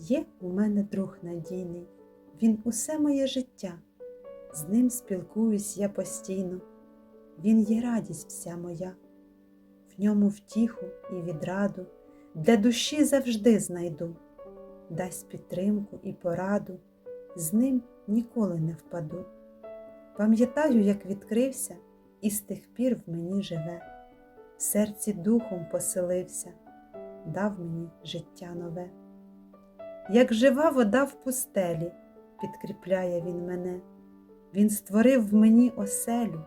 Є у мене друг надійний, він усе моє життя, з ним спілкуюсь я постійно, він є радість вся моя, в ньому втіху і відраду для душі завжди знайду, дасть підтримку і пораду, з ним ніколи не впаду. Пам'ятаю, як відкрився, і з тих пір в мені живе, в серці духом поселився, дав мені життя нове. Як жива вода в пустелі, підкріпляє він мене, він створив в мені оселю,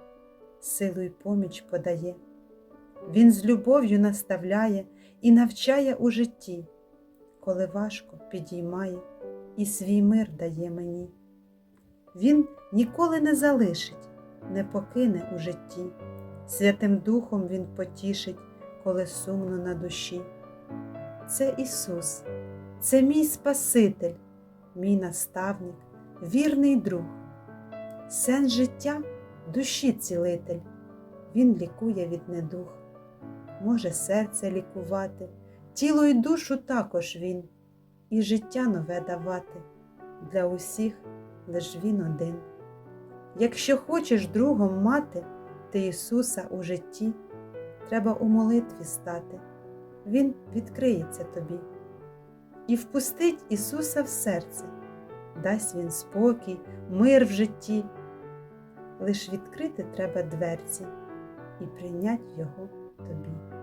силу й поміч подає, він з любов'ю наставляє і навчає у житті, коли важко підіймає і свій мир дає мені. Він ніколи не залишить, не покине у житті, Святим Духом Він потішить, коли сумно на душі. Це Ісус, це мій Спаситель, мій наставник, вірний друг, сенс життя душі цілитель, Він лікує від недух, може серце лікувати, тіло й душу також Він, і життя нове давати для усіх лиш Він один. Якщо хочеш другом мати ти Ісуса у житті, треба у молитві стати, Він відкриється тобі і впустить Ісуса в серце, дасть Він спокій, мир в житті. Лиш відкрити треба дверці і прийнять Його тобі.